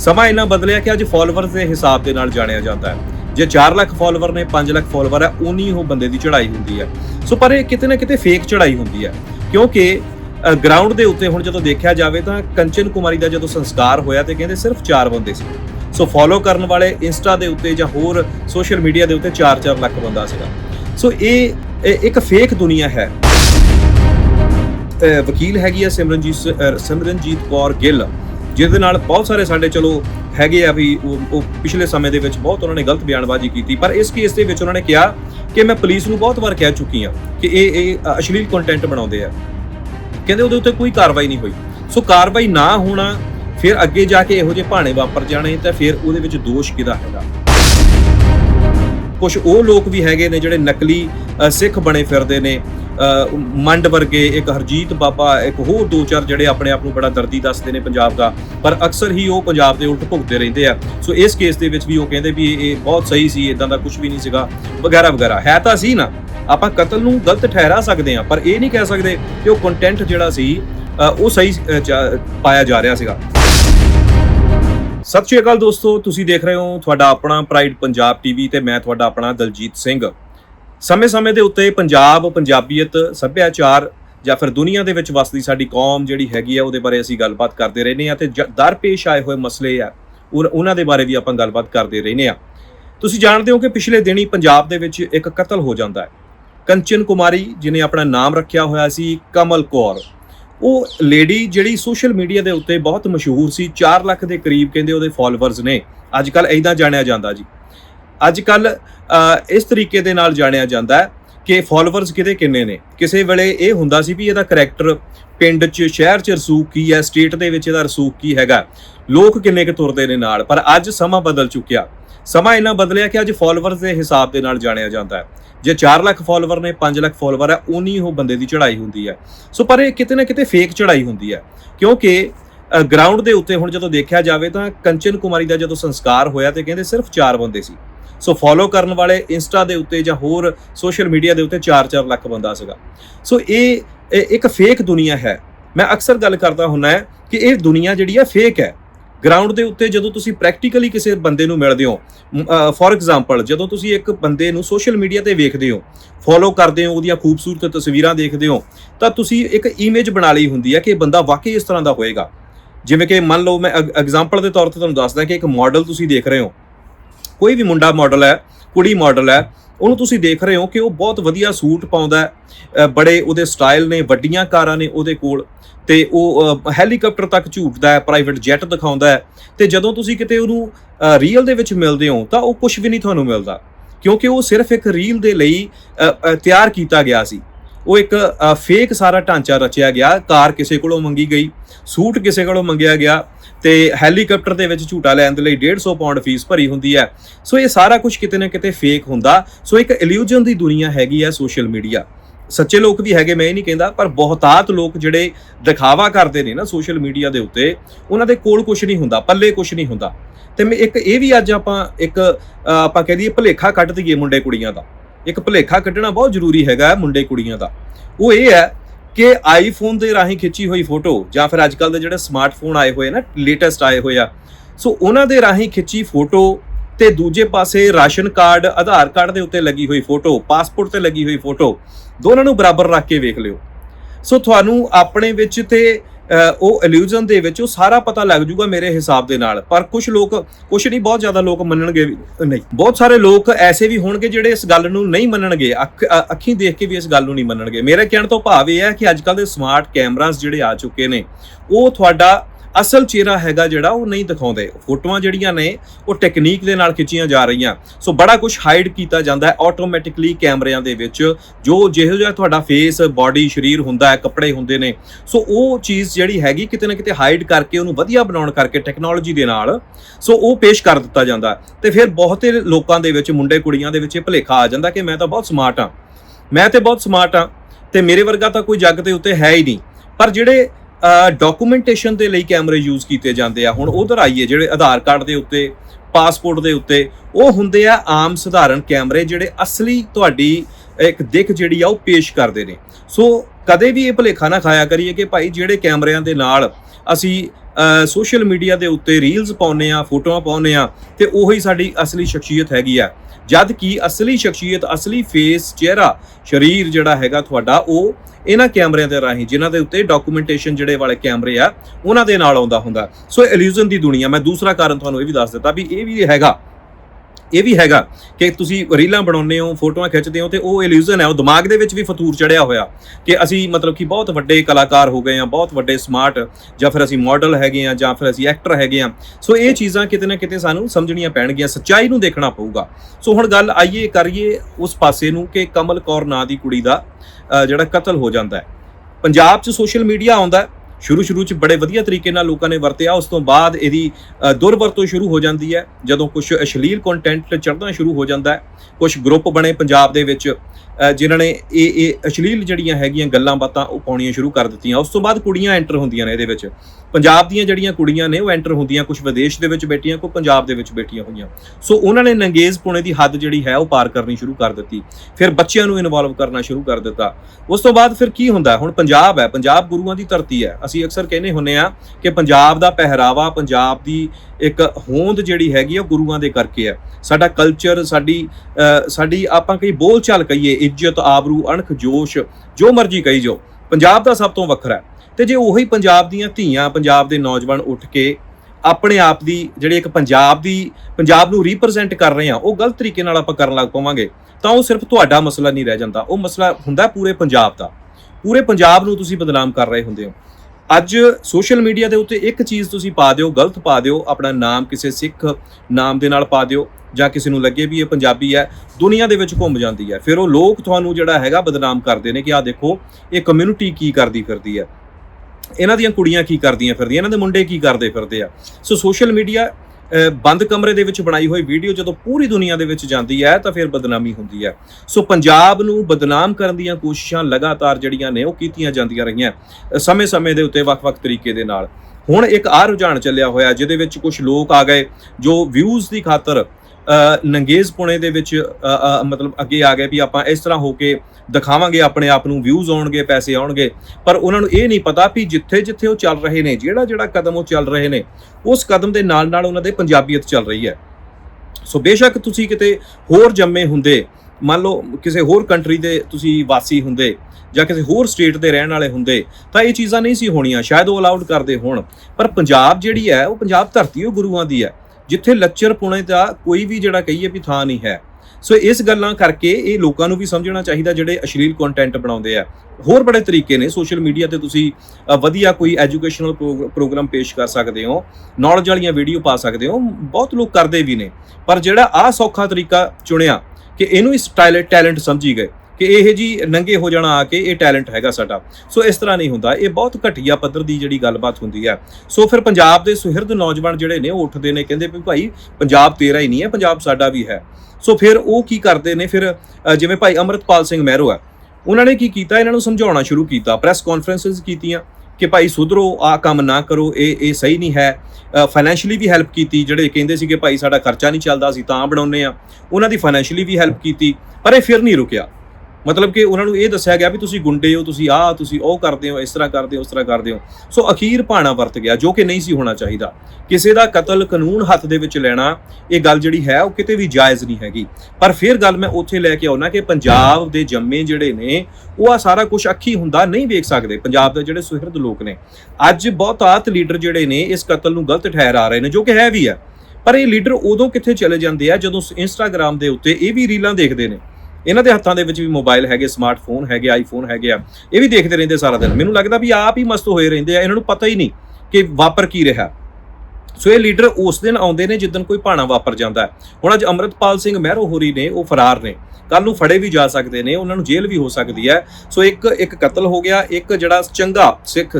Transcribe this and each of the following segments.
ਸਮਾਂ ਇੰਨਾ ਬਦਲਿਆ ਕਿ ਅੱਜ ਫਾਲੋਅਰਸ ਦੇ ਹਿਸਾਬ ਦੇ ਨਾਲ ਜਾਣਿਆ ਜਾਂਦਾ ਹੈ। ਜੇ 4 ਲੱਖ ਫਾਲੋਅਰ ਨੇ 5 ਲੱਖ ਫਾਲੋਅਰ ਹੈ ਉਨੀ ਉਹ ਬੰਦੇ ਦੀ ਚੜ੍ਹਾਈ ਹੁੰਦੀ ਹੈ। ਸੋ ਪਰ ਇਹ ਕਿਤੇ ਨਾ ਕਿਤੇ ਫੇਕ ਚੜ੍ਹਾਈ ਹੁੰਦੀ ਹੈ। ਕਿਉਂਕਿ ਗਰਾਊਂਡ ਦੇ ਉੱਤੇ ਹੁਣ ਜਦੋਂ ਦੇਖਿਆ ਜਾਵੇ ਤਾਂ ਕੰਚਨ ਕੁਮਾਰੀ ਦਾ ਜਦੋਂ ਸੰਸਕਾਰ ਹੋਇਆ ਤੇ ਕਹਿੰਦੇ ਸਿਰਫ 4 ਬੰਦੇ ਸੀ। ਸੋ ਫੋਲੋ ਕਰਨ ਵਾਲੇ ਇੰਸਟਾ ਦੇ ਉੱਤੇ ਜਾਂ ਹੋਰ ਸੋਸ਼ਲ ਮੀਡੀਆ ਦੇ ਉੱਤੇ 4-4 ਲੱਖ ਬੰਦਾ ਸੀਗਾ। ਸੋ ਇਹ ਇੱਕ ਫੇਕ ਦੁਨੀਆ ਹੈ। ਵਕੀਲ ਹੈਗੀ ਹੈ ਸਿਮਰਨਜੀਤ ਸਿਮਰਨਜੀਤ ਕੌਰ ਗਿੱਲ। ਜਿਹਦੇ ਨਾਲ ਬਹੁਤ ਸਾਰੇ ਸਾਡੇ ਚਲੋ ਹੈਗੇ ਆ ਵੀ ਉਹ ਪਿਛਲੇ ਸਮੇਂ ਦੇ ਵਿੱਚ ਬਹੁਤ ਉਹਨਾਂ ਨੇ ਗਲਤ ਬਿਆਨਬਾਜ਼ੀ ਕੀਤੀ, ਪਰ ਇਸ ਕੇਸ ਦੇ ਵਿੱਚ ਉਹਨਾਂ ਨੇ ਕਿਹਾ ਕਿ ਮੈਂ ਪੁਲਿਸ ਨੂੰ ਬਹੁਤ ਵਾਰ ਕਹਿ ਚੁੱਕੀ ਹਾਂ ਕਿ ਇਹ ਇਹ ਅਸ਼ਲੀਲ ਕੰਟੈਂਟ ਬਣਾਉਂਦੇ ਆ। ਕਹਿੰਦੇ ਉਹਦੇ ਉੱਤੇ ਕੋਈ ਕਾਰਵਾਈ ਨਹੀਂ ਹੋਈ। ਸੋ ਕਾਰਵਾਈ ਨਾ ਹੋਣਾ, ਫਿਰ ਅੱਗੇ ਜਾ ਕੇ ਇਹੋ ਜਿਹੇ ਭਾਣੇ ਵਾਪਰ ਜਾਣੇ ਤਾਂ ਫਿਰ ਉਹਦੇ ਵਿੱਚ ਦੋਸ਼ ਕਿਹਦਾ ਹੈਗਾ? ਕੁਝ ਉਹ ਲੋਕ ਵੀ ਹੈਗੇ ਨੇ ਜਿਹੜੇ ਨਕਲੀ ਸਿੱਖ ਬਣੇ ਫਿਰਦੇ ਨੇ। ਮੰਡ ਵਰਗੇ ਇੱਕ ਹਰਜੀਤ ਬਾਬਾ ਇੱਕ ਹੋਰ ਦੋ ਚਾਰ ਜਿਹੜੇ ਆਪਣੇ ਆਪ ਨੂੰ ਬੜਾ ਦਰਦੀ ਦੱਸਦੇ ਨੇ ਪੰਜਾਬ ਦਾ ਪਰ ਅਕਸਰ ਹੀ ਉਹ ਪੰਜਾਬ ਦੇ ਉਲਟ ਭੁਗਤਦੇ ਰਹਿੰਦੇ ਆ। ਸੋ ਇਸ ਕੇਸ ਦੇ ਵਿੱਚ ਵੀ ਉਹ ਕਹਿੰਦੇ ਵੀ ਇਹ ਬਹੁਤ ਸਹੀ ਸੀ ਇਦਾਂ ਦਾ ਕੁਝ ਵੀ ਨਹੀਂ ਸੀਗਾ ਵਗੈਰਾ ਵਗੈਰਾ। ਹੈ ਤਾਂ ਸੀ ਨਾ ਆਪਾਂ ਕਤਲ ਨੂੰ ਗਲਤ ਠਹਿਰਾ ਸਕਦੇ ਆ ਪਰ ਇਹ ਨਹੀਂ ਕਹਿ ਸਕਦੇ ਕਿ ਉਹ ਕੰਟੈਂਟ ਜਿਹੜਾ ਸੀ ਉਹ ਸਹੀ ਅ, ਪਾਇਆ ਜਾ ਰਿਹਾ ਸੀਗਾ। ਸਤਿ ਸ਼੍ਰੀ ਅਕਾਲ ਦੋਸਤੋ, ਤੁਸੀਂ ਦੇਖ ਰਹੇ ਹੋ ਤੁਹਾਡਾ ਆਪਣਾ ਪ੍ਰਾਈਡ ਪੰਜਾਬ ਟੀਵੀ ਤੇ ਮੈਂ ਤੁਹਾਡਾ ਆਪਣਾ ਦਲਜੀਤ ਸਿੰਘ। ਸਮੇਂ-ਸਮੇਂ ਦੇ ਉੱਤੇ ਪੰਜਾਬ, ਪੰਜਾਬੀਅਤ, ਸੱਭਿਆਚਾਰ ਜਾਂ ਫਿਰ ਦੁਨੀਆ ਦੇ ਵਿੱਚ ਵਸਦੀ ਸਾਡੀ ਕੌਮ ਜਿਹੜੀ ਹੈਗੀ ਆ, ਉਹਦੇ ਬਾਰੇ ਅਸੀਂ ਗੱਲਬਾਤ ਕਰਦੇ ਰਹਿੰਦੇ ਆ ਤੇ ਜ- ਦਰਪੇਸ਼ ਆਏ ਹੋਏ ਮਸਲੇ ਆ ਉਹ- ਉਹਨਾਂ ਦੇ ਬਾਰੇ ਵੀ ਆਪਾਂ ਗੱਲਬਾਤ ਕਰਦੇ ਰਹਿੰਦੇ ਆ ਤੁਸੀਂ ਜਾਣਦੇ ਹੋ ਕਿ ਪਿਛਲੇ ਦਿਨੀ ਪੰਜਾਬ ਦੇ ਵਿੱਚ ਇੱਕ ਕਤਲ ਹੋ ਜਾਂਦਾ ਹੈ। ਕੰਚਨ ਕੁਮਾਰੀ, ਜਿਨੇ ਆਪਣਾ ਨਾਮ ਰੱਖਿਆ ਹੋਇਆ ਸੀ, ਕਮਲ ਕੌਰ। ਉਹ ਲੇਡੀ ਜਿਹੜੀ ਸੋਸ਼ਲ ਮੀਡੀਆ ਦੇ ਉੱਤੇ ਬਹੁਤ ਮਸ਼ਹੂਰ ਸੀ 4 ਲੱਖ ਦੇ ਕਰੀਬ ਕਹਿੰਦੇ ਉਹਦੇ ਫਾਲੋਅਰਸ ਨੇ। ਅੱਜ ਕੱਲ ਐਦਾਂ ਜਾਣਿਆ ਜਾਂਦਾ ਜੀ। ਅੱਜ ਕੱਲ ਇਸ ਤਰੀਕੇ ਦੇ ਨਾਲ ਜਾਣਿਆ ਜਾਂਦਾ ਕਿ ਫਾਲੋਅਰਸ ਕਿਤੇ ਕਿੰਨੇ ਨੇ? ਕਿਸੇ ਵੇਲੇ ਇਹ ਹੁੰਦਾ ਸੀ ਵੀ ਇਹਦਾ ਕੈਰੈਕਟਰ ਪਿੰਡ 'ਚ, ਸ਼ਹਿਰ 'ਚ ਰਸੂਖ ਕੀ ਹੈ ਸਟੇਟ ਦੇ ਵਿੱਚ ਇਹਦਾ ਰਸੂਖ ਕੀ ਹੈਗਾ? ਲੋਕ ਕਿੰਨੇ ਕੁ ਤੁਰਦੇ ਨੇ ਨਾਲ? ਪਰ ਅੱਜ ਸਮਾਂ ਬਦਲ ਚੁੱਕਿਆ। ਸਮਾਂ ਇੰਨਾ ਬਦਲਿਆ ਕਿ ਅੱਜ ਫਾਲੋਅਰਸ ਦੇ ਹਿਸਾਬ ਦੇ ਨਾਲ ਜਾਣਿਆ ਜਾਂਦਾ ਹੈ। ਜੇ 4 ਲੱਖ ਫਾਲੋਅਰ ਨੇ 5 ਲੱਖ ਫਾਲੋਅਰ ਹੈ ਉਨੀ ਉਹ ਬੰਦੇ ਦੀ ਚੜ੍ਹਾਈ ਹੁੰਦੀ ਹੈ। ਸੋ ਪਰ ਇਹ ਕਿਤੇ ਨਾ ਕਿਤੇ ਫੇਕ ਚੜ੍ਹਾਈ ਹੁੰਦੀ ਹੈ। ਕਿਉਂਕਿ ਗਰਾਊਂਡ ਦੇ ਉੱਤੇ ਹੁਣ ਜਦੋਂ ਦੇਖਿਆ ਜਾਵੇ ਤਾਂ ਕੰਚਨ ਕੁਮਾਰੀ ਦਾ ਜਦੋਂ ਸੰਸਕਾਰ ਹੋਇਆ ਤੇ ਕਹਿੰਦੇ ਸਿਰਫ 4 ਬੰਦੇ ਸੀ। ਸੋ ਫੋਲੋ ਕਰਨ ਵਾਲੇ ਇੰਸਟਾ ਦੇ ਉੱਤੇ ਜਾਂ ਹੋਰ ਸੋਸ਼ਲ ਮੀਡੀਆ ਦੇ ਉੱਤੇ 4-4 ਲੱਖ ਬੰਦਾ ਸੀਗਾ। ਸੋ ਇਹ ਇੱਕ ਫੇਕ ਦੁਨੀਆ ਹੈ। ਮੈਂ ਅਕਸਰ ਗੱਲ ਕਰਦਾ ਹੁੰਦਾ ਹੈ ਕਿ ਇਹ ਦੁਨੀਆ ਜਿਹੜੀ ਹੈ ਫੇਕ ਹੈ। ਗਰਾਊਂਡ ਦੇ ਉੱਤੇ ਜਦੋਂ ਤੁਸੀਂ ਪ੍ਰੈਕਟੀਕਲੀ ਕਿਸੇ ਬੰਦੇ ਨੂੰ ਮਿਲਦੇ ਹੋ ਫੋਰ ਐਗਜ਼ਾਮਪਲ ਜਦੋਂ ਤੁਸੀਂ ਇੱਕ ਬੰਦੇ ਨੂੰ ਸੋਸ਼ਲ ਮੀਡੀਆ ਤੇ ਵੇਖਦੇ ਹੋ ਫੋਲੋ ਕਰਦੇ ਹੋ, ਉਹਦੀਆਂ ਖੂਬਸੂਰਤ ਤਸਵੀਰਾਂ ਦੇਖਦੇ ਹੋ, ਤਾਂ ਤੁਸੀਂ ਇੱਕ ਇਮੇਜ ਬਣਾ ਲਈ ਹੁੰਦੀ ਹੈ ਕਿ ਇਹ ਬੰਦਾ ਵਾਕਈ ਇਸ ਤਰ੍ਹਾਂ ਦਾ ਹੋਏਗਾ। ਜਿਵੇਂ ਕਿ ਮੰਨ ਲਓ ਮੈਂ ਐਗਜ਼ਾਮਪਲ ਦੇ ਤੌਰ ਤੇ ਤੁਹਾਨੂੰ ਦੱਸਦਾ ਕਿ ਇੱਕ ਮਾਡਲ ਤੁਸੀਂ ਦੇਖ ਰਹੇ ਹੋ। ਕੋਈ ਵੀ ਮੁੰਡਾ ਮਾਡਲ ਹੈ ਕੁੜੀ ਮਾਡਲ ਹੈ ਉਹਨੂੰ ਤੁਸੀਂ ਦੇਖ ਰਹੇ ਹੋ ਕਿ ਉਹ ਬਹੁਤ ਵਧੀਆ ਸੂਟ ਪਾਉਂਦਾ ਬੜੇ ਉਹਦੇ ਸਟਾਈਲ ਨੇ ਵੱਡੀਆਂ ਕਾਰਾਂ ਨੇ ਉਹਦੇ ਕੋਲ। ਤੇ ਉਹ ਅ, ਹੈਲੀਕਾਪਟਰ ਤੱਕ ਝੂਟਦਾ ਹੈ ਪ੍ਰਾਈਵੇਟ ਜੈਟ ਦਿਖਾਉਂਦਾ ਹੈ। ਤੇ ਜਦੋਂ ਤੁਸੀਂ ਕਿਤੇ ਉਹਨੂੰ ਰੀਅਲ ਦੇ ਵਿੱਚ ਮਿਲਦੇ ਹੋ ਤਾਂ ਉਹ ਕੁਝ ਵੀ ਨਹੀਂ ਤੁਹਾਨੂੰ ਮਿਲਦਾ। ਕਿਉਂਕਿ ਉਹ ਸਿਰਫ ਇੱਕ ਰੀਲ ਦੇ ਲਈ ਤਿਆਰ ਕੀਤਾ ਗਿਆ ਸੀ। ਉਹ ਇੱਕ ਫੇਕ ਸਾਰਾ ਢਾਂਚਾ ਰਚਿਆ ਗਿਆ। ਕਾਰ ਕਿਸੇ ਕੋਲੋਂ ਮੰਗੀ ਗਈ ਸੂਟ ਕਿਸੇ ਕੋਲੋਂ ਮੰਗਿਆ ਗਿਆ। ਤੇ ਹੈਲੀਕਾਪਟਰ ਦੇ ਵਿੱਚ ਝੂਟਾ ਲੈਣ ਦੇ ਲਈ 150 ਪਾਉਂਡ ਫੀਸ ਭਰੀ ਹੁੰਦੀ ਹੈ। ਸੋ ਇਹ ਸਾਰਾ ਕੁਝ ਕਿਤੇ ਨਾ ਕਿਤੇ ਫੇਕ ਹੁੰਦਾ। ਸੋ ਇੱਕ ਇਲੂਜਨ ਦੀ ਦੁਨੀਆ ਹੈਗੀ ਹੈ ਸੋਸ਼ਲ ਮੀਡੀਆ ਸੱਚੇ ਲੋਕ ਵੀ ਹੈਗੇ, ਮੈਂ ਇਹ ਨਹੀਂ ਕਹਿੰਦਾ, ਪਰ ਬਹੁਤਾਤ ਲੋਕ ਜਿਹੜੇ ਦਿਖਾਵਾ ਕਰਦੇ ਨੇ ਨਾ ਸੋਸ਼ਲ ਮੀਡੀਆ ਦੇ ਉੱਤੇ, ਉਹਨਾਂ ਦੇ ਕੋਲ ਕੁਝ ਨਹੀਂ ਹੁੰਦਾ, ਪੱਲੇ ਕੁਝ ਨਹੀਂ ਹੁੰਦਾ। ਤੇ ਮੈਂ ਇੱਕ, ਇਹ ਵੀ ਅੱਜ ਆਪਾਂ ਇੱਕ ਆਪਾਂ ਕਹਿ ਦਈਏ ਭੁਲੇਖਾ ਕੱਢ ਦਈਏ ਮੁੰਡੇ ਕੁੜੀਆਂ ਦਾ। ਇੱਕ ਭੁਲੇਖਾ ਕੱਢਣਾ ਬਹੁਤ ਜ਼ਰੂਰੀ ਹੈਗਾ ਮੁੰਡੇ ਕੁੜੀਆਂ ਦਾ। ਉਹ ਇਹ ਹੈ ਕਿ ਆਈਫੋਨ ਦੇ ਰਾਹੀਂ ਖਿੱਚੀ ਹੋਈ ਫੋਟੋ ਜਾਂ ਫਿਰ ਅੱਜ ਕੱਲ ਦੇ ਜਿਹੜੇ ਸਮਾਰਟਫੋਨ ਆਏ ਹੋਏ ਨਾ ਲੇਟੈਸਟ ਆਏ ਹੋਏ ਆ, ਸੋ ਉਹਨਾਂ ਦੇ ਰਾਹੀਂ ਖਿੱਚੀ ਫੋਟੋ ਤੇ ਦੂਜੇ ਪਾਸੇ ਰਾਸ਼ਨ ਕਾਰਡ, ਆਧਾਰ ਕਾਰਡ ਦੇ ਉੱਤੇ ਲੱਗੀ ਹੋਈ ਫੋਟੋ, ਪਾਸਪੋਰਟ ਤੇ ਲੱਗੀ ਹੋਈ ਫੋਟੋ, ਦੋਨਾਂ ਨੂੰ ਬਰਾਬਰ ਰੱਖ ਕੇ ਵੇਖ ਲਿਓ। ਸੋ ਤੁਹਾਨੂੰ ਆਪਣੇ ਵਿੱਚ ਤੇ ਉਹ ਇਲੂਜਨ ਦੇ ਵਿੱਚ ਉਹ ਸਾਰਾ ਪਤਾ ਲੱਗ ਜੂਗਾ ਮੇਰੇ ਹਿਸਾਬ ਦੇ ਨਾਲ। ਪਰ ਕੁਝ ਲੋਕ ਕੁਝ ਨਹੀਂ, ਬਹੁਤ ਜ਼ਿਆਦਾ ਲੋਕ ਮੰਨਣਗੇ ਨਹੀਂ। ਬਹੁਤ ਸਾਰੇ ਲੋਕ ਐਸੇ ਵੀ ਹੋਣਗੇ ਜਿਹੜੇ ਇਸ ਗੱਲ ਨੂੰ ਨਹੀਂ ਮੰਨਣਗੇ। ਅੱਖ ਅੱਖੀਂ ਦੇਖ ਕੇ ਵੀ ਇਸ ਗੱਲ ਨੂੰ ਨਹੀਂ ਮੰਨਣਗੇ। ਮੇਰੇ ਕਹਿਣ ਤੋਂ ਭਾਵ ਇਹ ਹੈ ਕਿ ਅੱਜ ਕੱਲ ਦੇ ਸਮਾਰਟ ਕੈਮਰਾਸ ਜਿਹੜੇ ਆ ਚੁੱਕੇ ਨੇ, ਉਹ ਤੁਹਾਡਾ ਅਸਲ ਚਿਹਰਾ ਹੈਗਾ ਜਿਹੜਾ ਉਹ ਨਹੀਂ ਦਿਖਾਉਂਦੇ। ਫੋਟੋਆਂ ਜਿਹੜੀਆਂ ਨੇ, ਉਹ ਟੈਕਨੀਕ ਦੇ ਨਾਲ ਖਿੱਚੀਆਂ ਜਾ ਰਹੀਆਂ। ਸੋ ਬੜਾ ਕੁਝ ਹਾਈਡ ਕੀਤਾ ਜਾਂਦਾ ਹੈ ਆਟੋਮੈਟਿਕਲੀ ਕੈਮਰਿਆਂ ਦੇ ਵਿੱਚ, ਜੋ ਜਿਹੋ ਜਿਹਾ ਤੁਹਾਡਾ ਫੇਸ ਬਾਡੀ ਸਰੀਰ ਹੁੰਦਾ ਹੈ, ਕੱਪੜੇ ਹੁੰਦੇ ਨੇ। ਸੋ ਉਹ ਚੀਜ਼ ਜਿਹੜੀ ਹੈਗੀ, ਕਿਤੇ ਨਾ ਕਿਤੇ ਹਾਈਡ ਕਰਕੇ ਉਹਨੂੰ ਵਧੀਆ ਬਣਾਉਣ ਕਰਕੇ ਟੈਕਨੋਲੋਜੀ ਦੇ ਨਾਲ ਸੋ ਉਹ ਪੇਸ਼ ਕਰ ਦਿੱਤਾ ਜਾਂਦਾ ਹੈ। ਤੇ ਫਿਰ ਬਹੁਤੇ ਲੋਕਾਂ ਦੇ ਵਿੱਚ, ਮੁੰਡੇ ਕੁੜੀਆਂ ਦੇ ਵਿੱਚ ਇਹ ਭੁਲੇਖਾ ਆ ਜਾਂਦਾ ਕਿ ਮੈਂ ਤਾਂ ਬਹੁਤ ਸਮਾਰਟ ਹਾਂ। ਮੈਂ ਤੇ ਬਹੁਤ ਸਮਾਰਟ ਹਾਂ, ਤੇ ਮੇਰੇ ਵਰਗਾ ਤਾਂ ਕੋਈ ਜੱਗ ਦੇ ਉੱਤੇ ਹੈ ਹੀ ਨਹੀਂ। ਪਰ ਜਿਹੜੇ ਡਾਕੂਮੈਂਟੇਸ਼ਨ ਦੇ ਲਈ ਕੈਮਰੇ ਯੂਜ਼ ਕੀਤੇ ਜਾਂਦੇ ਆ। ਹੁਣ ਉਧਰ ਆਈਏ, ਜਿਹੜੇ ਆਧਾਰ ਕਾਰਡ ਦੇ ਉੱਤੇ ਪਾਸਪੋਰਟ ਦੇ ਉੱਤੇ, ਉਹ ਹੁੰਦੇ ਆ ਆਮ ਸਧਾਰਨ ਕੈਮਰੇ ਜਿਹੜੇ ਅਸਲੀ ਤੁਹਾਡੀ ਇੱਕ ਦਿੱਖ ਜਿਹੜੀ ਆ ਉਹ ਪੇਸ਼ ਕਰਦੇ ਨੇ। ਸੋ ਕਦੇ ਵੀ ਇਹ ਭੁਲੇਖਾ ਨਾ ਖਾਇਆ ਕਰੀਏ ਕਿ ਭਾਈ ਜਿਹੜੇ ਕੈਮਰਿਆਂ ਦੇ ਨਾਲ ਅਸੀਂ ਸੋਸ਼ਲ ਮੀਡੀਆ ਦੇ ਉੱਤੇ ਰੀਲਸ ਪਾਉਂਦੇ ਆ ਫੋਟੋਆਂ ਪਾਉਂਦੇ ਆ ਤੇ ਉਹੀ ਸਾਡੀ ਅਸਲੀ ਸ਼ਖਸੀਅਤ ਹੈਗੀ ਆ। ਜਦ ਕਿ ਅਸਲੀ ਸ਼ਖਸੀਅਤ, ਅਸਲੀ ਫੇਸ ਚਿਹਰਾ, ਸਰੀਰ ਜਿਹੜਾ ਹੈਗਾ ਤੁਹਾਡਾ, ਉਹ ਇਹਨਾਂ ਕੈਮਰਿਆਂ ਦੇ ਰਾਹੀਂ, ਜਿਨ੍ਹਾਂ ਦੇ ਉੱਤੇ ਡਾਕੂਮੈਂਟੇਸ਼ਨ ਜਿਹੜੇ ਵਾਲੇ ਕੈਮਰੇ ਆ, ਉਹਨਾਂ ਦੇ ਨਾਲ ਆਉਂਦਾ ਹੁੰਦਾ। ਸੋ ਇਲੂਜ਼ਨ ਦੀ ਦੁਨੀਆ, ਮੈਂ ਦੂਸਰਾ ਕਾਰਨ ਤੁਹਾਨੂੰ ਇਹ ਵੀ ਦੱਸ ਦਿੱਤਾ ਵੀ ਇਹ ਵੀ ਹੈਗਾ ਇਹ ਵੀ ਹੈਗਾ ਕਿ ਤੁਸੀਂ ਰੀਲਾਂ ਬਣਾਉਂਦੇ ਹੋ, ਫੋਟੋਆਂ ਖਿੱਚਦੇ ਹੋ ਤੇ ਉਹ ਇਲੂਜ਼ਨ ਹੈ, ਉਹ ਦਿਮਾਗ ਦੇ ਵਿੱਚ ਵੀ ਫਤੂਰ ਚੜਿਆ ਹੋਇਆ ਕਿ ਅਸੀਂ ਮਤਲਬ ਕਿ ਬਹੁਤ ਵੱਡੇ ਕਲਾਕਾਰ ਹੋ ਗਏ ਆ ਬਹੁਤ ਵੱਡੇ ਸਮਾਰਟ ਜਾਂ ਫਿਰ ਅਸੀਂ ਮਾਡਲ ਹੈਗੇ ਆ ਜਾਂ ਫਿਰ ਅਸੀਂ ਐਕਟਰ ਹੈਗੇ ਆ ਸੋ ਇਹ ਚੀਜ਼ਾਂ ਕਿਤੇ ਨਾ ਕਿਤੇ ਸਾਨੂੰ ਸਮਝਣੀਆਂ ਪੈਣਗੀਆਂ, ਸੱਚਾਈ ਨੂੰ ਦੇਖਣਾ ਪਊਗਾ। ਸੋ ਹੁਣ ਗੱਲ ਆਈਏ, ਕਰੀਏ ਉਸ ਪਾਸੇ ਨੂੰ ਕਿ ਕਮਲ ਕੌਰ ਨਾਂ ਦੀ ਕੁੜੀ ਦਾ ਜਿਹੜਾ ਕਤਲ ਹੋ ਜਾਂਦਾ ਹੈ। ਪੰਜਾਬ 'ਚ ਸੋਸ਼ਲ ਮੀਡੀਆ ਆਉਂਦਾ ਸ਼ੁਰੂ ਸ਼ੁਰੂ 'ਚ ਬੜੇ ਵਧੀਆ ਤਰੀਕੇ ਨਾਲ ਲੋਕਾਂ ਨੇ ਵਰਤਿਆ। ਉਸ ਤੋਂ ਬਾਅਦ ਇਹਦੀ ਦੁਰਵਰਤੋਂ ਸ਼ੁਰੂ ਹੋ ਜਾਂਦੀ ਹੈ। ਜਦੋਂ ਕੁਝ ਅਸ਼ਲੀਲ ਕੰਟੈਂਟ ਚੜ੍ਹਨਾ ਸ਼ੁਰੂ ਹੋ ਜਾਂਦਾ ਹੈ ਕੁਝ ਗਰੁੱਪ ਬਣੇ ਪੰਜਾਬ ਦੇ ਵਿੱਚ ਜਿਨ੍ਹਾਂ ਨੇ ਇਹ ਇਹ ਅਸ਼ਲੀਲ ਜਿਹੜੀਆਂ ਹੈਗੀਆਂ ਗੱਲਾਂ ਬਾਤਾਂ ਉਹ ਪਾਉਣੀਆਂ ਸ਼ੁਰੂ ਕਰ ਦਿੱਤੀਆਂ। ਉਸ ਤੋਂ ਬਾਅਦ ਕੁੜੀਆਂ ਐਂਟਰ ਹੁੰਦੀਆਂ ਨੇ ਇਹਦੇ ਵਿੱਚ। ਪੰਜਾਬ ਦੀਆਂ ਜਿਹੜੀਆਂ ਕੁੜੀਆਂ ਨੇ, ਉਹ ਐਂਟਰ ਹੁੰਦੀਆਂ ਕੁਝ ਵਿਦੇਸ਼ ਦੇ ਵਿੱਚ ਬੈਠੀਆਂ, ਕੋਈ ਪੰਜਾਬ ਦੇ ਵਿੱਚ ਬੈਠੀਆਂ ਹੋਈਆਂ। ਸੋ ਉਹਨਾਂ ਨੇ ਨੰਗੇਜ਼ ਪੁਣੇ ਦੀ ਹੱਦ ਜਿਹੜੀ ਹੈ, ਉਹ ਪਾਰ ਕਰਨੀ ਸ਼ੁਰੂ ਕਰ ਦਿੱਤੀ। ਫਿਰ ਬੱਚਿਆਂ ਨੂੰ ਇਨਵੋਲਵ ਕਰਨਾ ਸ਼ੁਰੂ ਕਰ ਦਿੱਤਾ। ਉਸ ਤੋਂ ਬਾਅਦ ਫਿਰ ਕੀ ਹੁੰਦਾ? ਹੁਣ ਪੰਜਾਬ ਹੈ, ਪੰਜਾਬ ਗੁਰੂਆਂ ਦੀ ਧਰਤੀ ਹੈ। ਅਸੀਂ ਅਕਸਰ ਕਹਿੰਦੇ ਹੁੰਨੇ ਆ ਕਿ ਪੰਜਾਬ ਦਾ ਪਹਿਰਾਵਾ, ਪੰਜਾਬ ਦੀ ਇੱਕ ਹੋਂਦ ਜਿਹੜੀ ਹੈਗੀ ਆ, ਉਹ ਗੁਰੂਆਂ ਦੇ ਕਰਕੇ ਹੈ। ਸਾਡਾ ਕਲਚਰ ਸਾਡੀ ਸਾਡੀ ਆਪਾਂ ਕਈ ਬੋਲਚਾਲ ਕਹੀਏ, ਇੱਜ਼ਤ, ਆਬਰੂ, ਅਣਖ, ਜੋਸ਼, ਜੋ ਮਰਜ਼ੀ ਕਹੀ ਜੋ ਪੰਜਾਬ ਦਾ ਸਭ ਤੋਂ ਵੱਖਰਾ ਹੈ। ਤੇ ਜੇ ਉਹੀ ਪੰਜਾਬ ਦੀਆਂ ਧੀਆਂ, ਪੰਜਾਬ ਦੇ ਨੌਜਵਾਨ ਉੱਠ ਕੇ ਆਪਣੇ ਆਪ ਦੀ ਜਿਹੜੇ ਇੱਕ ਪੰਜਾਬ ਦੀ, ਪੰਜਾਬ ਨੂੰ ਰਿਪਰੈਜ਼ੈਂਟ ਕਰ ਰਹੇ ਆ, ਉਹ ਗਲਤ ਤਰੀਕੇ ਨਾਲ ਆਪਾਂ ਕਰਨ ਲੱਗ ਪਵਾਂਗੇ, ਤਾਂ ਉਹ ਸਿਰਫ ਤੁਹਾਡਾ ਮਸਲਾ ਨਹੀਂ ਰਹਿ ਜਾਂਦਾ। ਉਹ ਮਸਲਾ ਹੁੰਦਾ ਪੂਰੇ ਪੰਜਾਬ ਦਾ। ਪੂਰੇ ਪੰਜਾਬ ਨੂੰ ਤੁਸੀਂ ਬਦਨਾਮ ਕਰ ਰਹੇ ਹੁੰਦੇ ਹੋ। ਅੱਜ ਸੋਸ਼ਲ ਮੀਡੀਆ ਦੇ ਉੱਤੇ ਇੱਕ ਚੀਜ਼ ਤੁਸੀਂ ਪਾ ਦਿਓ, ਗਲਤ ਪਾ ਦਿਓ, ਆਪਣਾ ਨਾਮ ਕਿਸੇ ਸਿੱਖ ਨਾਮ ਦੇ ਨਾਲ ਪਾ ਦਿਓ, ਜਾਂ ਕਿਸੇ ਨੂੰ ਲੱਗੇ ਵੀ ਇਹ ਪੰਜਾਬੀ ਹੈ, ਦੁਨੀਆ ਦੇ ਵਿੱਚ ਘੁੰਮ ਜਾਂਦੀ ਹੈ। ਫਿਰ ਉਹ ਲੋਕ ਤੁਹਾਨੂੰ ਜਿਹੜਾ ਹੈਗਾ ਬਦਨਾਮ ਕਰਦੇ ਨੇ ਕਿ ਆਹ ਦੇਖੋ, ਇਹ ਕਮਿਊਨਿਟੀ ਕੀ ਕਰਦੀ ਫਿਰਦੀ ਹੈ। ਇਹਨਾਂ ਦੀਆਂ ਕੁੜੀਆਂ ਕੀ ਕਰਦੀਆਂ ਫਿਰਦੀਆਂ, ਇਹਨਾਂ ਦੇ ਮੁੰਡੇ ਕੀ ਕਰਦੇ ਫਿਰਦੇ ਆ। ਸੋ ਸੋਸ਼ਲ ਮੀਡੀਆ ਬੰਦ ਕਮਰੇ ਦੇ ਵਿੱਚ ਬਣਾਈ ਹੋਈ ਵੀਡੀਓ ਜਦੋਂ ਪੂਰੀ ਦੁਨੀਆ ਦੇ ਵਿੱਚ ਜਾਂਦੀ ਹੈ, ਤਾਂ ਫਿਰ ਬਦਨਾਮੀ ਹੁੰਦੀ ਹੈ। ਸੋ ਪੰਜਾਬ ਨੂੰ ਬਦਨਾਮ ਕਰਨ ਦੀਆਂ ਕੋਸ਼ਿਸ਼ਾਂ ਲਗਾਤਾਰ ਜਿਹੜੀਆਂ ਨੇ, ਉਹ ਕੀਤੀਆਂ ਜਾਂਦੀਆਂ ਰਹੀਆਂ ਸਮੇਂ-ਸਮੇਂ ਦੇ ਉੱਤੇ ਵੱਖ-ਵੱਖ ਤਰੀਕੇ ਦੇ ਨਾਲ। ਹੁਣ ਇੱਕ ਆ ਰੁਝਾਨ ਚੱਲਿਆ ਹੋਇਆ, ਜਿਹਦੇ ਵਿੱਚ ਕੁਝ ਲੋਕ ਆ ਗਏ, ਜੋ ਵਿਊਜ਼ ਦੀ ਖਾਤਰ ਨੰਗੇਜ਼ ਪੁਣੇ ਦੇ ਵਿੱਚ ਮਤਲਬ ਅੱਗੇ ਆ ਗਏ ਵੀ ਆਪਾਂ ਇਸ ਤਰ੍ਹਾਂ ਹੋ ਕੇ ਦਿਖਾਵਾਂਗੇ, ਆਪਣੇ ਆਪ ਨੂੰ ਵਿਊਜ਼ ਆਉਣਗੇ, ਪੈਸੇ ਆਉਣਗੇ। ਪਰ ਉਹਨਾਂ ਨੂੰ ਇਹ ਨਹੀਂ ਪਤਾ ਵੀ ਜਿੱਥੇ ਜਿੱਥੇ ਉਹ ਚੱਲ ਰਹੇ ਨੇ ਜਿਹੜਾ ਜਿਹੜਾ ਕਦਮ ਉਹ ਚੱਲ ਰਹੇ ਨੇ, ਉਸ ਕਦਮ ਦੇ ਨਾਲ ਨਾਲ ਉਹਨਾਂ ਦੇ ਪੰਜਾਬੀਅਤ ਚੱਲ ਰਹੀ ਹੈ। ਸੋ ਬੇਸ਼ੱਕ ਤੁਸੀਂ ਕਿਤੇ ਹੋਰ ਜੰਮੇ ਹੁੰਦੇ, ਮੰਨ ਲਓ ਕਿਸੇ ਹੋਰ ਕੰਟਰੀ ਦੇ ਤੁਸੀਂ ਵਾਸੀ ਹੁੰਦੇ, ਜਾਂ ਕਿਸੇ ਹੋਰ ਸਟੇਟ ਦੇ ਰਹਿਣ ਵਾਲੇ ਹੁੰਦੇ, ਤਾਂ ਇਹ ਚੀਜ਼ਾਂ ਨਹੀਂ ਸੀ ਹੋਣੀਆਂ, ਸ਼ਾਇਦ ਉਹ ਅਲਾਉਡ ਕਰਦੇ ਹੋਣ। ਪਰ ਪੰਜਾਬ ਜਿਹੜੀ ਹੈ, ਉਹ ਪੰਜਾਬ ਧਰਤੀ, ਉਹ ਗੁਰੂਆਂ ਦੀ ਹੈ। ਜਿੱਥੇ ਲੱਚਰ ਪੁਣੇ ਦਾ ਕੋਈ ਵੀ ਜਿਹੜਾ ਕਹੀਏ ਵੀ ਥਾਂ ਨਹੀਂ ਹੈ। ਸੋ ਇਸ ਗੱਲਾਂ ਕਰਕੇ ਇਹ ਲੋਕਾਂ ਨੂੰ ਵੀ ਸਮਝਣਾ ਚਾਹੀਦਾ ਜਿਹੜੇ ਅਸ਼ਲੀਲ ਕੰਟੈਂਟ ਬਣਾਉਂਦੇ ਆ। ਹੋਰ ਬੜੇ ਤਰੀਕੇ ਨੇ ਸੋਸ਼ਲ ਮੀਡੀਆ ਤੇ ਤੁਸੀਂ ਵਧੀਆ ਕੋਈ ਐਜੂਕੇਸ਼ਨਲ ਪ੍ਰੋਗਰਾਮ ਪੇਸ਼ ਕਰ ਸਕਦੇ ਹੋ ਨੌਲੇਜ ਵਾਲੀਆਂ ਵੀਡੀਓ ਪਾ ਸਕਦੇ ਹੋ, ਬਹੁਤ ਲੋਕ ਕਰਦੇ ਵੀ ਨੇ। ਪਰ ਜਿਹੜਾ ਆ ਸੌਖਾ ਤਰੀਕਾ ਚੁਣਿਆ ਕਿ ਇਹਨੂੰ ਇਸ ਟੈਲੈਂਟ ਸਮਝੀ ਗਏ। ਕਿ ਇਹ ਜੀ ਨੰਗੇ ਹੋ ਜਾਣਾ ਆ ਕੇ ਇਹ ਟੈਲੈਂਟ ਹੈਗਾ ਸਾਡਾ। ਸੋ ਇਸ ਤਰ੍ਹਾਂ ਨਹੀਂ ਹੁੰਦਾ। ਇਹ ਬਹੁਤ ਘਟੀਆ ਪੱਧਰ ਦੀ ਜਿਹੜੀ ਗੱਲਬਾਤ ਹੁੰਦੀ ਹੈ। ਸੋ ਫਿਰ ਪੰਜਾਬ ਦੇ ਸੁਹਿਰਦ ਨੌਜਵਾਨ ਜਿਹੜੇ ਨੇ, ਉਹ ਉੱਠਦੇ ਨੇ, ਕਹਿੰਦੇ ਵੀ ਭਾਈ ਪੰਜਾਬ ਤੇਰਾ ਹੀ ਨਹੀਂ ਹੈ, ਪੰਜਾਬ ਸਾਡਾ ਵੀ ਹੈ। ਸੋ ਫਿਰ ਉਹ ਕੀ ਕਰਦੇ ਨੇ? ਫਿਰ ਜਿਵੇਂ ਭਾਈ ਅਮਰਤਪਾਲ ਸਿੰਘ ਮਹਿਰੋ ਹੈ। ਉਹਨਾਂ ਨੇ ਕੀ ਕੀਤਾ? ਇਹਨਾਂ ਨੂੰ ਸਮਝਾਉਣਾ ਸ਼ੁਰੂ ਕੀਤਾ। ਪ੍ਰੈਸ ਕਾਨਫਰੰਸਸ ਕੀਤੀਆਂ ਕਿ ਭਾਈ ਸੁਧਰੋ ਆ ਕੰਮ ਨਾ ਕਰੋ, ਇਹ ਇਹ ਸਹੀ ਨਹੀਂ ਹੈ। ਫਾਈਨੈਂਸ਼ੀਅਲੀ ਵੀ ਹੈਲਪ ਕੀਤੀ। ਜਿਹੜੇ ਕਹਿੰਦੇ ਸੀ ਕਿ ਭਾਈ ਸਾਡਾ ਖਰਚਾ ਨਹੀਂ ਚੱਲਦਾ, ਅਸੀਂ ਤਾਂ ਬਣਾਉਨੇ ਆ ਉਹਨਾਂ ਦੀ ਫਾਈਨੈਂਸ਼ੀਅਲੀ ਵੀ ਹੈਲਪ ਕੀਤੀ। ਪਰ ਇਹ ਫਿਰ ਨਹੀਂ ਰੁਕਿਆ। ਮਤਲਬ ਕਿ ਉਹਨਾਂ ਨੂੰ ਇਹ ਦੱਸਿਆ ਗਿਆ ਵੀ ਤੁਸੀਂ ਗੁੰਡੇ ਹੋ, ਤੁਸੀਂ ਆਹ, ਤੁਸੀਂ ਉਹ ਕਰਦੇ ਹੋ, ਇਸ ਤਰ੍ਹਾਂ ਕਰਦੇ ਹੋ, ਉਸ ਤਰ੍ਹਾਂ ਕਰਦੇ ਹੋ। ਸੋ ਅਖੀਰ ਭਾਣਾ ਵਰਤ ਗਿਆ, ਜੋ ਕਿ ਨਹੀਂ ਸੀ ਹੋਣਾ ਚਾਹੀਦਾ। ਕਿਸੇ ਦਾ ਕਤਲ ਕਾਨੂੰਨ ਹੱਥ ਦੇ ਵਿੱਚ ਲੈਣਾ, ਇਹ ਗੱਲ ਜਿਹੜੀ ਹੈ, ਉਹ ਕਿਤੇ ਵੀ ਜਾਇਜ਼ ਨਹੀਂ ਹੈਗੀ। ਪਰ ਫਿਰ ਗੱਲ ਮੈਂ ਉੱਥੇ ਲੈ ਕੇ ਆਉਣਾ ਕਿ ਪੰਜਾਬ ਦੇ ਜੰਮੇ ਜਿਹੜੇ ਨੇ, ਉਹ ਆ ਸਾਰਾ ਕੁਝ ਅੱਖੀ ਹੁੰਦਾ ਨਹੀਂ ਵੇਖ ਸਕਦੇ। ਪੰਜਾਬ ਦੇ ਜਿਹੜੇ ਸੁਹਿਰਦ ਲੋਕ ਨੇ। ਅੱਜ ਬਹੁਤਾਤ ਲੀਡਰ ਜਿਹੜੇ ਨੇ, ਇਸ ਕਤਲ ਨੂੰ ਗਲਤ ਠਹਿਰਾ ਰਹੇ ਨੇ, ਜੋ ਕਿ ਹੈ ਵੀ ਹੈ। ਪਰ ਇਹ ਲੀਡਰ ਉਦੋਂ ਕਿੱਥੇ ਚਲੇ ਜਾਂਦੇ ਆ, ਜਦੋਂ ਇੰਸਟਾਗ੍ਰam ਦੇ ਉੱਤੇ ਇਹ ਵੀ ਰੀਲਾਂ ਦੇਖਦੇ ਨੇ। ਇਹਨਾਂ ਦੇ ਹੱਥਾਂ ਦੇ ਵਿੱਚ ਵੀ ਮੋਬਾਈਲ ਹੈਗੇ ਸਮਾਰਟਫੋਨ ਹੈਗੇ ਆਈਫੋਨ ਹੈਗੇ ਆ। ਇਹ ਵੀ ਦੇਖਦੇ ਰਹਿੰਦੇ ਸਾਰਾ ਦਿਨ। ਮੈਨੂੰ ਲੱਗਦਾ ਵੀ ਆਪ ਹੀ ਮਸਤ ਹੋਏ ਰਹਿੰਦੇ ਆ। ਇਹਨਾਂ ਨੂੰ ਪਤਾ ਹੀ ਨਹੀਂ ਕਿ ਵਾਪਰ ਕੀ ਰਿਹਾ। ਸੋ ਇਹ ਲੀਡਰ ਉਸ ਦਿਨ ਆਉਂਦੇ ਨੇ ਜਿੱਦਨ ਕੋਈ ਭਾਣਾ ਵਾਪਰ ਜਾਂਦਾ ਹੈ। ਹੁਣ ਅੱਜ ਅਮਰਤਪਾਲ ਸਿੰਘ ਮਹਿਰੋ ਹੋਰੀ ਨੇ, ਉਹ ਫਰਾਰ ਨੇ। ਕੱਲ ਨੂੰ ਫੜੇ ਵੀ ਜਾ ਸਕਦੇ ਨੇ, ਉਹਨਾਂ ਨੂੰ ਜੇਲ੍ਹ ਵੀ ਹੋ ਸਕਦੀ ਹੈ। ਸੋ ਇੱਕ ਇੱਕ ਕਤਲ ਹੋ ਗਿਆ। ਇੱਕ ਜਿਹੜਾ ਚੰਗਾ ਸਿੱਖ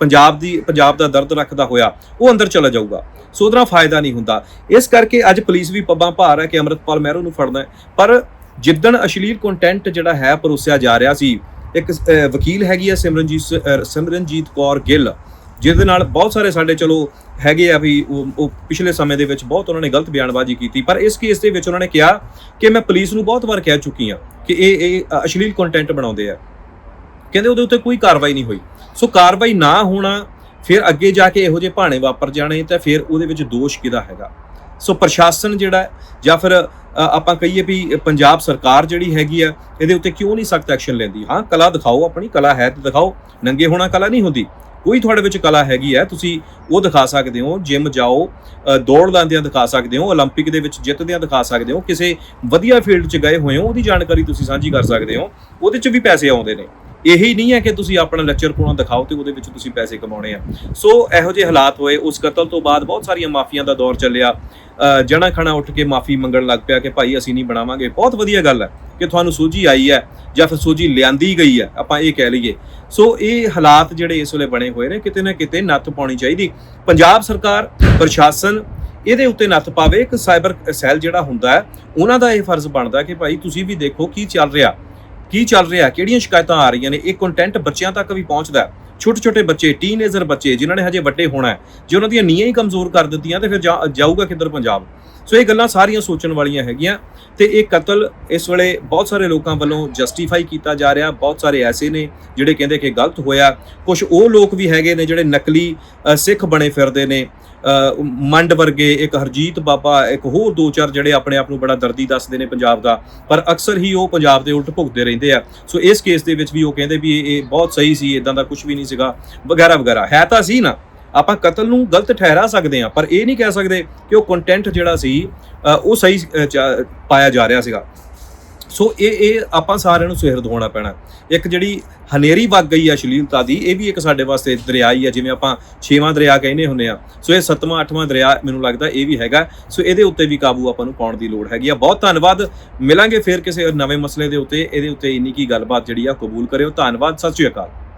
ਪੰਜਾਬ ਦੀ, ਪੰਜਾਬ ਦਾ ਦਰਦ ਰੱਖਦਾ ਹੋਇਆ, ਉਹ ਅੰਦਰ ਚਲਾ ਜਾਊਗਾ। ਸੋ ਉਹਦਾ ਫਾਇਦਾ ਨਹੀਂ ਹੁੰਦਾ। ਇਸ ਕਰਕੇ ਅੱਜ ਪੁਲਿਸ ਵੀ ਪੱਬਾਂ ਭਾਰ ਹੈ ਕਿ ਅਮਰਤਪਾਲ ਮਹਿਰੋ ਨੂੰ ਫੜਨਾ ਹੈ। ਪਰ ਜਿੱਦਣ ਅਸ਼ਲੀਲ ਕੰਟੈਂਟ ਜਿਹੜਾ ਹੈ ਪਰੋਸਿਆ ਜਾ ਰਿਹਾ ਸੀ, ਇੱਕ ਵਕੀਲ ਹੈਗੀ ਹੈ ਸਿਮਰਨਜੀਤ ਸ- ਸਿਮਰਨਜੀਤ ਕੌਰ ਗਿੱਲ, ਜਿਹਦੇ ਨਾਲ ਬਹੁਤ ਸਾਰੇ ਸਾਡੇ ਚਲੋ ਹੈਗੇ ਆ ਵੀ ਉਹ ਪਿਛਲੇ ਸਮੇਂ ਦੇ ਵਿੱਚ ਬਹੁਤ ਉਹਨਾਂ ਨੇ ਗਲਤ ਬਿਆਨਬਾਜ਼ੀ ਕੀਤੀ, ਪਰ ਇਸ ਕੇਸ ਦੇ ਵਿੱਚ ਉਹਨਾਂ ਨੇ ਕਿਹਾ ਕਿ ਮੈਂ ਪੁਲਿਸ ਨੂੰ ਬਹੁਤ ਵਾਰ ਕਹਿ ਚੁੱਕੀ ਹਾਂ ਕਿ ਇਹ ਇਹ ਅਸ਼ਲੀਲ ਕੰਟੈਂਟ ਬਣਾਉਂਦੇ ਆ। ਕਹਿੰਦੇ ਉਹਦੇ ਉੱਤੇ ਕੋਈ ਕਾਰਵਾਈ ਨਹੀਂ ਹੋਈ। ਸੋ ਕਾਰਵਾਈ ਨਾ ਹੋਣਾ, ਫਿਰ ਅੱਗੇ ਜਾ ਕੇ ਇਹੋ ਜਿਹੇ ਭਾਣੇ ਵਾਪਰ ਜਾਣੇ, ਤਾਂ ਫਿਰ ਉਹਦੇ ਵਿੱਚ ਦੋਸ਼ ਕਿਹਦਾ ਹੈਗਾ? ਸੋ ਪ੍ਰਸ਼ਾਸਨ ਜਿਹੜਾ ਹੈ, ਜਾਂ ਫਿਰ ਅ, ਆਪਾਂ ਕਹੀਏ ਵੀ ਪੰਜਾਬ ਸਰਕਾਰ ਜਿਹੜੀ ਹੈਗੀ ਆ ਇਹਦੇ ਉੱਤੇ ਕਿਉਂ ਨਹੀਂ ਸਖਤ ਐਕਸ਼ਨ ਲੈਂਦੀ ਹਾਂ ਕਲਾ ਦਿਖਾਓ ਆਪਣੀ ਕਲਾ ਹੈ ਤੇ ਦਿਖਾਓ ਨੰਗੇ ਹੋਣਾ ਕਲਾ ਨਹੀਂ ਹੁੰਦੀ ਕੋਈ ਤੁਹਾਡੇ ਵਿੱਚ ਕਲਾ ਹੈਗੀ ਹੈ ਤੁਸੀਂ ਉਹ ਦਿਖਾ ਸਕਦੇ ਹੋ ਜਿਮ ਜਾਓ ਅ, ਦੌੜ ਲਾਉਂਦਿਆਂ ਦਿਖਾ ਸਕਦੇ ਹੋ 올림픽 ਦੇ ਵਿੱਚ ਜਿੱਤਦਿਆਂ ਦਿਖਾ ਸਕਦੇ ਹੋ ਕਿਸੇ ਵਧੀਆ ਫੀਲਡ 'ਚ ਗਏ ਹੋਏ ਹੋ ਉਹਦੀ ਜਾਣਕਾਰੀ ਤੁਸੀਂ ਸਾਂਝੀ ਕਰ ਸਕਦੇ ਹੋ ਉਹਦੇ 'ਚ ਵੀ ਪੈਸੇ ਆਉਂਦੇ ਨੇ ਇਹੀ ਨਹੀਂ ਹੈ ਕਿ ਤੁਸੀਂ ਆਪਣਾ ਲੈਕਚਰ ਕੋਲੋਂ ਦਿਖਾਓ ਤੇ ਉਹਦੇ ਵਿੱਚ ਤੁਸੀਂ ਪੈਸੇ ਕਮਾਉਣੇ ਆ। ਸੋ ਇਹੋ ਜਿਹੇ ਹਾਲਾਤ ਹੋਏ। ਉਸ ਕਤਲ ਤੋਂ ਬਾਅਦ ਬਹੁਤ ਸਾਰੀਆਂ ਮਾਫੀਆਂ ਦਾ ਦੌਰ ਚੱਲਿਆ। ਜਣਾ ਖਣਾ ਉੱਠ ਕੇ ਮਾਫੀ ਮੰਗਣ ਲੱਗ ਪਿਆ ਕਿ ਭਾਈ ਅਸੀਂ ਨਹੀਂ ਬਣਾਵਾਂਗੇ। ਬਹੁਤ ਵਧੀਆ ਗੱਲ ਹੈ ਕਿ ਤੁਹਾਨੂੰ ਸੋਝੀ ਆਈ ਹੈ ਜਾਂ ਫਿਰ ਸੋਝੀ ਲਿਆਂਦੀ ਗਈ ਹੈ, ਆਪਾਂ ਇਹ ਕਹਿ ਲਈਏ। ਸੋ ਇਹ ਹਾਲਾਤ ਜਿਹੜੇ ਇਸ ਵੇਲੇ ਬਣੇ ਹੋਏ ਨੇ, ਕਿਤੇ ਨਾ ਕਿਤੇ ਨੱਥ ਪਾਉਣੀ ਚਾਹੀਦੀ। ਪੰਜਾਬ ਸਰਕਾਰ, ਪ੍ਰਸ਼ਾਸਨ ਇਹਦੇ ਉੱਤੇ ਨੱਥ ਪਾਵੇ। ਇੱਕ ਸਾਈਬਰ ਸੈੱਲ ਜਿਹੜਾ ਹੁੰਦਾ ਹੈ, ਉਹਨਾਂ ਦਾ ਇਹ ਫਰਜ਼ ਬਣਦਾ ਕਿ ਭਾਈ ਤੁਸੀਂ ਵੀ ਦੇਖੋ ਕੀ ਚੱਲ ਰਿਹਾ। ਕੀ ਚੱਲ ਰਿਹਾ, ਕਿਹੜੀਆਂ ਸ਼ਿਕਾਇਤਾਂ ਆ ਰਹੀਆਂ ਨੇ, ਇਹ ਕੰਟੈਂਟ ਬੱਚਿਆਂ ਤੱਕ ਵੀ ਪਹੁੰਚਦਾ ਹੈ। ਛੋਟੇ ਛੋਟੇ ਬੱਚੇ ਟੀਨੇਜਰ ਬੱਚੇ, ਜਿਨ੍ਹਾਂ ਨੇ ਹਜੇ ਵੱਡੇ ਹੋਣਾ ਹੈ, ਜੇ ਉਹਨਾਂ ਦੀਆਂ ਨੀਆਂ ਹੀ ਕਮਜ਼ੋਰ ਕਰ ਦਿੱਤੀਆਂ, ਤੇ ਫਿਰ ਜਾ- ਜਾਊਗਾ ਕਿੱਧਰ ਪੰਜਾਬ? ਸੋ ਇਹ ਗੱਲਾਂ ਸਾਰੀਆਂ ਸੋਚਣ ਵਾਲੀਆਂ ਹੈਗੀਆਂ ਤੇ ਇਹ ਕਤਲ ਇਸ ਵੇਲੇ ਬਹੁਤ ਸਾਰੇ ਲੋਕਾਂ ਵੱਲੋਂ ਜਸਟੀਫਾਈ ਕੀਤਾ ਜਾ ਰਿਹਾ। ਬਹੁਤ ਸਾਰੇ ਐਸੇ ਨੇ ਜਿਹੜੇ ਕਹਿੰਦੇ ਕਿ ਗਲਤ ਹੋਇਆ। ਕੁਝ ਉਹ ਲੋਕ ਵੀ ਹੈਗੇ ਨੇ ਜਿਹੜੇ ਨਕਲੀ ਸਿੱਖ ਬਣੇ ਫਿਰਦੇ ਨੇ। ਮੰਡ ਵਰਗੇ ਇੱਕ ਹਰਜੀਤ ਬਾਬਾ, ਇੱਕ ਹੋਰ ਦੋ ਚਾਰ ਜਿਹੜੇ ਆਪਣੇ ਆਪ ਨੂੰ ਬੜਾ ਦਰਦੀ ਦੱਸਦੇ ਨੇ ਪੰਜਾਬ ਦਾ। ਪਰ ਅਕਸਰ ਹੀ ਉਹ ਪੰਜਾਬ ਦੇ ਉਲਟ ਭੁਗਤਦੇ ਰਹਿੰਦੇ ਆ। ਸੋ ਇਸ ਕੇਸ ਦੇ ਵਿੱਚ ਵੀ ਉਹ ਕਹਿੰਦੇ ਵੀ ਇਹ ਇਹ ਬਹੁਤ ਸਹੀ ਸੀ ਇਦਾਂ ਦਾ ਕੁਝ ਵੀ ਨਹੀਂ ਸੀਗਾ। ਵਗੈਰਾ ਵਗੈਰਾ। ਹੈ ਤਾਂ ਸੀ ਨਾ। ਆਪਾਂ ਕਤਲ ਨੂੰ ਗਲਤ ਠਹਿਰਾ ਸਕਦੇ ਆ ਪਰ ਇਹ ਨਹੀਂ ਕਹਿ ਸਕਦੇ ਕਿ ਉਹ ਕੰਟੈਂਟ ਜਿਹੜਾ ਸੀ ਉਹ ਸਹੀ ਚ- ਪਾਇਆ ਜਾ ਰਿਹਾ ਸੀਗਾ। ਸੋ ਇਹ ਇਹ ਆਪਾਂ ਸਾਰਿਆਂ ਨੂੰ ਸੁਹਿਰਦ ਹੋਣਾ ਪੈਣਾ। ਇੱਕ ਜਿਹੜੀ ਹਨੇਰੀ ਵਗ ਗਈ ਆ ਸ਼ਲੀਲਤਾ ਦੀ, ਇਹ ਵੀ ਇੱਕ ਸਾਡੇ ਵਾਸਤੇ ਦਰਿਆ ਹੀ ਆ, ਜਿਵੇਂ ਆਪਾਂ ਛੇਵਾਂ ਦਰਿਆ ਕਹਿੰਦੇ ਹੁੰਦੇ ਆ। ਸੋ ਇਹ ਸੱਤਵਾਂ, ਅੱਠਵਾਂ ਦਰਿਆ ਮੈਨੂੰ ਲੱਗਦਾ ਇਹ ਵੀ ਹੈਗਾ। ਸੋ ਇਹਦੇ ਉੱਤੇ ਵੀ ਕਾਬੂ ਆਪਾਂ ਨੂੰ ਪਾਉਣ ਦੀ ਲੋੜ ਹੈਗੀ ਆ। ਬਹੁਤ ਧੰਨਵਾਦ। ਮਿਲਾਂਗੇ ਫੇਰ ਕਿਸੇ ਨਵੇਂ ਮਸਲੇ ਦੇ ਉੱਤੇ। ਇਹਦੇ ਉੱਤੇ ਇੰਨੀ ਕੀ ਗੱਲਬਾਤ ਜਿਹੜੀ ਆ, ਕਬੂਲ ਕਰਿਓ। ਧੰਨਵਾਦ। ਸਤਿ ਸ਼੍ਰੀ ਅਕਾਲ।